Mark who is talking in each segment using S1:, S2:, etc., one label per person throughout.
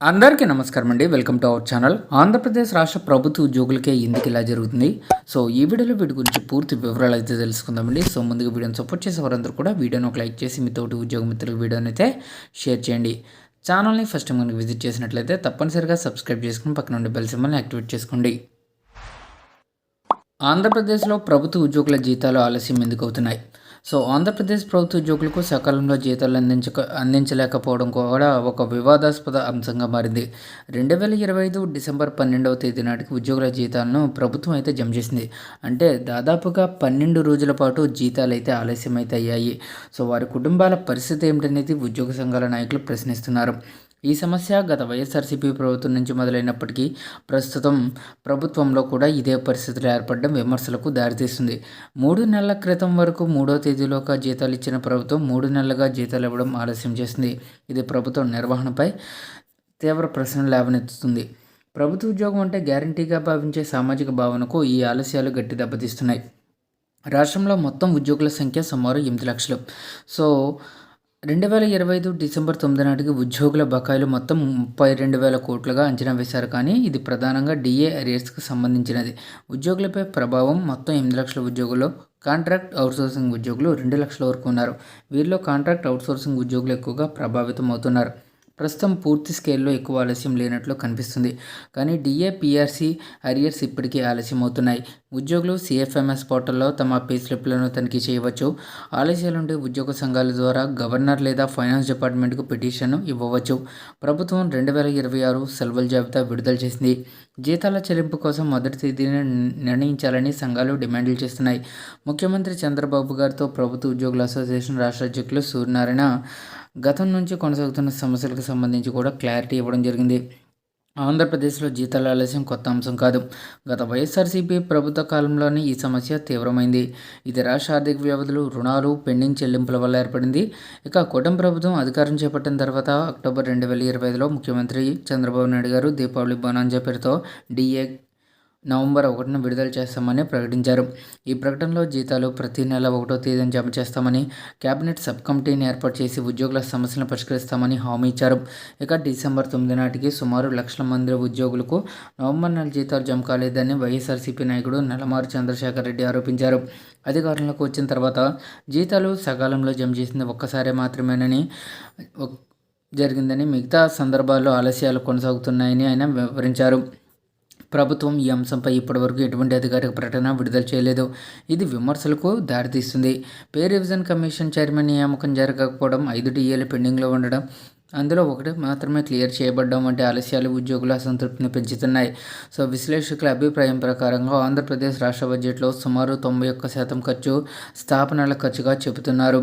S1: అందరికీ నమస్కారం అండి. Welcome to our channel. Andhra Pradesh రాష్ట్ర ప్రభుత్వ ఉద్యోగులకే ఎందుకు ఇలా జరుగుతుంది. సో ఈ వీడియోలో వీటి గురించి పూర్తి వివరాలు అయితే తెలుసుకుందామండి. సో ముందుగా వీడియోని సపోర్ట్ చేసే వారందరూ కూడా వీడియోని ఒక లైక్ చేసి మీ తోటి ఉద్యోగ మిత్రులకు వీడియోని అయితే షేర్ చేయండి. ఛానల్ని ఫస్ట్ టైం కనుక విజిట్ చేసినట్లయితే తప్పనిసరిగా సబ్స్క్రైబ్ చేసుకుని పక్కన ఉండే బెల్ సింబల్ని యాక్టివేట్ చేసుకోండి. ఆంధ్రప్రదేశ్లో ప్రభుత్వ ఉద్యోగుల జీతాలు ఆలస్యం ఎందుకు అవుతున్నాయి? సో ఆంధ్రప్రదేశ్ ప్రభుత్వ ఉద్యోగులకు సకాలంలో జీతాలు అందించక అందించలేకపోవడం కూడా ఒక వివాదాస్పద అంశంగా మారింది. రెండు వేల ఇరవై ఐదు డిసెంబర్ పన్నెండవ తేదీ నాటికి ఉద్యోగుల జీతాలను ప్రభుత్వం అయితే జమ చేసింది. అంటే దాదాపుగా పన్నెండు రోజుల పాటు జీతాలు అయితే ఆలస్యం అయితే అయ్యాయి. సో వారి కుటుంబాల పరిస్థితి ఏమిటనేది ఉద్యోగ సంఘాల నాయకులు ప్రశ్నిస్తున్నారు. ఈ సమస్య గత వైఎస్ఆర్సీపీ ప్రభుత్వం నుంచి మొదలైనప్పటికీ ప్రస్తుతం ప్రభుత్వంలో కూడా ఇదే పరిస్థితులు ఏర్పడడం విమర్శలకు దారితీస్తుంది. మూడు నెలల క్రితం వరకు మూడో తేదీలోగా జీతాలు ఇచ్చిన ప్రభుత్వం మూడు నెలలుగా జీతాలు ఇవ్వడం ఆలస్యం చేసింది. ఇది ప్రభుత్వం నిర్వహణపై తీవ్ర ప్రశ్నలు లేవనెత్తుతుంది. ప్రభుత్వ ఉద్యోగం అంటే గ్యారంటీగా భావించే సామాజిక భావనకు ఈ ఆలస్యాలు గట్టి దెబ్బతీస్తున్నాయి. రాష్ట్రంలో మొత్తం ఉద్యోగుల సంఖ్య సుమారు ఎనిమిది లక్షలు. సో రెండు వేల ఇరవై ఐదు డిసెంబర్ తొమ్మిది నాటికి ఉద్యోగుల బకాయిలు మొత్తం ముప్పై రెండు వేల కోట్లుగా అంచనా వేశారు. కానీ ఇది ప్రధానంగా డిఏ అరియర్స్కి సంబంధించినది. ఉద్యోగులపై ప్రభావం మొత్తం ఎనిమిది లక్షల ఉద్యోగులు కాంట్రాక్ట్ అవుట్సోర్సింగ్ ఉద్యోగులు రెండు లక్షల వరకు ఉన్నారు. వీరిలో కాంట్రాక్ట్ అవుట్సోర్సింగ్ ఉద్యోగులు ఎక్కువగా ప్రభావితం అవుతున్నారు ప్రస్తుతం పూర్తి స్కేల్లో ఎక్కువ ఆలస్యం లేనట్లు కనిపిస్తుంది. కానీ డిఏ పిఆర్సీ అరియర్స్ ఇప్పటికీ ఆలస్యం అవుతున్నాయి ఉద్యోగులు సిఎఫ్ఎంఎస్ పోర్టల్లో తమ పే స్లిప్లను తనిఖీ చేయవచ్చు. ఆలస్యాలుంటే ఉద్యోగ సంఘాల ద్వారా గవర్నర్ లేదా ఫైనాన్స్ డిపార్ట్మెంట్కు పిటిషన్ ఇవ్వవచ్చు. ప్రభుత్వం రెండు వేల ఇరవై ఆరు సెలవుల జాబితా విడుదల చేసింది. జీతాల చెల్లింపు కోసం మొదటి తేదీని నిర్ణయించాలని సంఘాలు డిమాండ్లు చేస్తున్నాయి. ముఖ్యమంత్రి చంద్రబాబు గారితో ప్రభుత్వ ఉద్యోగుల అసోసియేషన్ రాష్ట్ర అధ్యక్షులు సూర్యనారాయణ గతం నుంచి కొనసాగుతున్న సమస్యలకు సంబంధించి కూడా క్లారిటీ ఇవ్వడం జరిగింది. ఆంధ్రప్రదేశ్లో జీతాల ఆలస్యం కొత్త అంశం కాదు. గత వైఎస్ఆర్సీపీ ప్రభుత్వ కాలంలోనే ఈ సమస్య తీవ్రమైంది. ఇది రాష్ట్ర ఆర్థిక వ్యవధులు రుణాలు పెండింగ్ చెల్లింపుల వల్ల ఏర్పడింది. ఇక కూటమి ప్రభుత్వం అధికారం చేపట్టిన తర్వాత అక్టోబర్ రెండు వేల ఇరవై ఐదులో ముఖ్యమంత్రి చంద్రబాబు నాయుడు గారు దీపావళి బోనాంజా పేరుతో డిఏ నవంబర్ ఒకటిన విడుదల చేస్తామని ప్రకటించారు. ఈ ప్రకటనలో జీతాలు ప్రతి నెల ఒకటో తేదీన జమ చేస్తామని కేబినెట్ సబ్ కమిటీని ఏర్పాటు చేసి ఉద్యోగుల సమస్యలను పరిష్కరిస్తామని హామీ ఇచ్చారు. ఇక డిసెంబర్ తొమ్మిది నాటికి సుమారు లక్షల మంది ఉద్యోగులకు నవంబర్ నెల జీతాలు జమ కాలేదని వైఎస్ఆర్సీపీ నాయకుడు నలమారు చంద్రశేఖర్ రెడ్డి ఆరోపించారు. అధికారంలోకి వచ్చిన తర్వాత జీతాలు సకాలంలో జమ చేసింది ఒక్కసారే మాత్రమేనని జరిగిందని మిగతా సందర్భాల్లో ఆలస్యాలు కొనసాగుతున్నాయని ఆయన వివరించారు. ప్రభుత్వం ఈ అంశంపై ఇప్పటివరకు ఎటువంటి అధికారిక ప్రకటన విడుదల చేయలేదు. ఇది విమర్శలకు దారితీస్తుంది. పే రివిజన్ కమిషన్ చైర్మన్ నియామకం జరగకపోవడం ఐదు డిఏలు పెండింగ్లో ఉండడం అందులో ఒకటి మాత్రమే క్లియర్ చేయబడ్డం వంటి ఆలస్యాలు ఉద్యోగుల అసంతృప్తిని పెంచుతున్నాయి. సో విశ్లేషకుల అభిప్రాయం ప్రకారంగా ఆంధ్రప్రదేశ్ రాష్ట్ర బడ్జెట్లో సుమారు తొంభై ఒక్క శాతం ఖర్చు స్థాపనల ఖర్చుగా చెబుతున్నారు.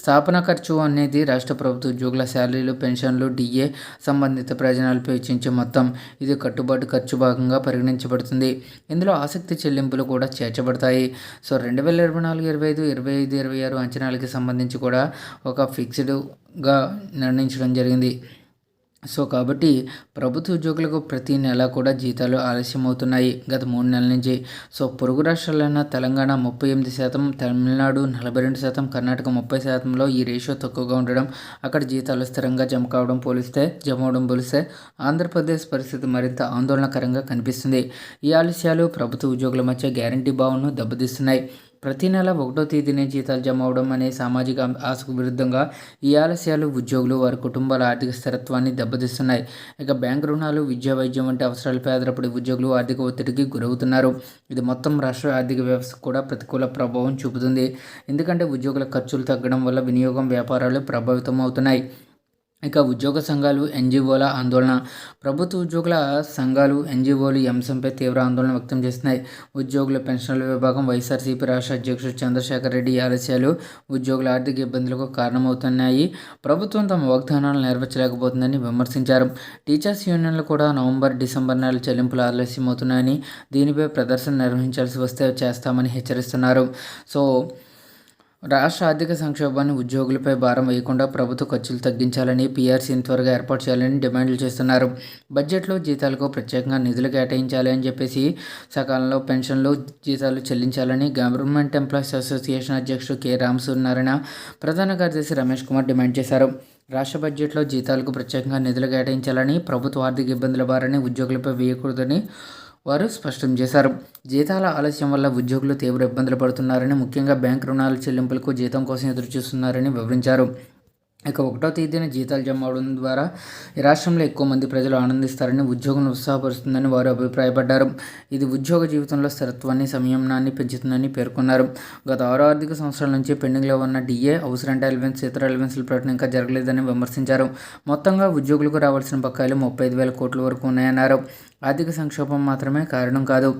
S1: స్థాపన ఖర్చు అనేది రాష్ట్ర ప్రభుత్వ ఉద్యోగుల శాలరీలు పెన్షన్లు డిఏ సంబంధిత ప్రయోజనాలపై వెచ్చించే మొత్తం. ఇది కట్టుబాటు ఖర్చు భాగంగా పరిగణించబడుతుంది. ఇందులో ఆసక్తి చెల్లింపులు కూడా చేర్చబడతాయి. సో రెండు వేల ఇరవై నాలుగు ఇరవై ఐదు ఇరవై ఐదు ఇరవై ఆరు అంచనాలకి సంబంధించి కూడా ఒక ఫిక్స్డ్ గా నిర్ణయించడం జరిగింది. సో కాబట్టి ప్రభుత్వ ఉద్యోగులకు ప్రతి నెల కూడా జీతాలు ఆలస్యం అవుతున్నాయి గత మూడు నెలల నుంచి. సో పొరుగు రాష్ట్రాలైన తెలంగాణ ముప్పై ఎనిమిది శాతం తమిళనాడు నలభై రెండు శాతం కర్ణాటక ముప్పై శాతంలో ఈ రేషియో తక్కువగా ఉండడం అక్కడ జీతాలు స్థిరంగా జమ కావడం పోలిస్తే జమ అవడం పోలిస్తే ఆంధ్రప్రదేశ్ పరిస్థితి మరింత ఆందోళనకరంగా కనిపిస్తుంది. ఈ ఆలస్యాలు ప్రభుత్వ ఉద్యోగుల మధ్య గ్యారంటీ భావనను దెబ్బతీస్తున్నాయి. ప్రతి నెల ఒకటో తేదీనే జీతాలు జమ అవడం అనే సామాజిక ఆశకు విరుద్ధంగా ఈ ఆలస్యాలు ఉద్యోగులు వారి కుటుంబాల ఆర్థిక స్థిరత్వాన్ని దెబ్బతీస్తున్నాయి. ఇక బ్యాంక్ రుణాలు విద్యా వైద్యం వంటి అవసరాలపై ఆధారపడి ఉద్యోగులు ఆర్థిక ఒత్తిడికి గురవుతున్నారు. ఇది మొత్తం రాష్ట్ర ఆర్థిక వ్యవస్థ కూడా ప్రతికూల ప్రభావం చూపుతుంది. ఎందుకంటే ఉద్యోగుల ఖర్చులు తగ్గడం వల్ల వినియోగం వ్యాపారాలు ప్రభావితం అవుతున్నాయి ఇక ఉద్యోగ సంఘాలు ఎన్జిఓల ఆందోళన. ప్రభుత్వ ఉద్యోగుల సంఘాలు ఎన్జిఓలు ఈ అంశంపై తీవ్ర ఆందోళన వ్యక్తం చేస్తున్నాయి. ఉద్యోగుల పెన్షన్ల విభాగం వైఎస్ఆర్సీపీ రాష్ట్ర అధ్యక్షుడు చంద్రశేఖర్ రెడ్డి ఆలస్యాలు ఉద్యోగుల ఆర్థిక ఇబ్బందులకు కారణమవుతున్నాయి. ప్రభుత్వం తమ వాగ్దానాలు నెరవేర్చలేకపోతుందని విమర్శించారు. టీచర్స్ యూనియన్లు కూడా నవంబర్ డిసెంబర్ నెల చెల్లింపులు ఆలస్యమవుతున్నాయని దీనిపై ప్రదర్శన నిర్వహించాల్సి వస్తే చేస్తామని హెచ్చరిస్తున్నారు. సో రాష్ట్ర ఆర్థిక సంక్షోభాన్ని ఉద్యోగులపై భారం వేయకుండా ప్రభుత్వ ఖర్చులు తగ్గించాలని పీఆర్సీని త్వరగా ఏర్పాటు చేయాలని డిమాండ్లు చేస్తున్నారు. బడ్జెట్లో జీతాలకు ప్రత్యేకంగా నిధులు కేటాయించాలి అని చెప్పేసి సకాలంలో పెన్షన్లు జీతాలు చెల్లించాలని గవర్నమెంట్ ఎంప్లాయీస్ అసోసియేషన్ అధ్యక్షుడు కె. రామసూర్యనారాయణ ప్రధాన కార్యదర్శి రమేష్ కుమార్ డిమాండ్ చేశారు. రాష్ట్ర బడ్జెట్లో జీతాలకు ప్రత్యేకంగా నిధులు కేటాయించాలని ప్రభుత్వ ఆర్థిక ఇబ్బందుల భారాన్ని ఉద్యోగులపై వేయకూడదని వారు స్పష్టం చేశారు. జీతాల ఆలస్యం వల్ల ఉద్యోగులు తీవ్ర ఇబ్బందులు పడుతున్నారని ముఖ్యంగా బ్యాంక్ రుణాల చెల్లింపులకు జీతం కోసం ఎదురుచూస్తున్నారని వివరించారు. ఇక ఒకటో తేదీన జీతాలు జమ అవడం ద్వారా ఈ రాష్ట్రంలో ఎక్కువ మంది ప్రజలు ఆనందిస్తారని ఉద్యోగం ఉత్సాహపరుస్తుందని వారు అభిప్రాయపడ్డారు. ఇది ఉద్యోగ జీవితంలో స్థిరత్వాన్ని సంయమనాన్ని పెంచుతుందని పేర్కొన్నారు. గత ఆరు ఆర్థిక సంవత్సరాల నుంచి పెండింగ్లో ఉన్న డిఏ హౌస్ రెంట్ అలవెన్స్ ఇతర అలవెన్స్ల ప్రకటన ఇంకా జరగలేదని విమర్శించారు. మొత్తంగా ఉద్యోగులకు రావాల్సిన బకాయిలు ముప్పై ఐదు వేల కోట్ల వరకు ఉన్నాయన్నారు. ఆర్థిక సంక్షోభం మాత్రమే కారణం కాదు.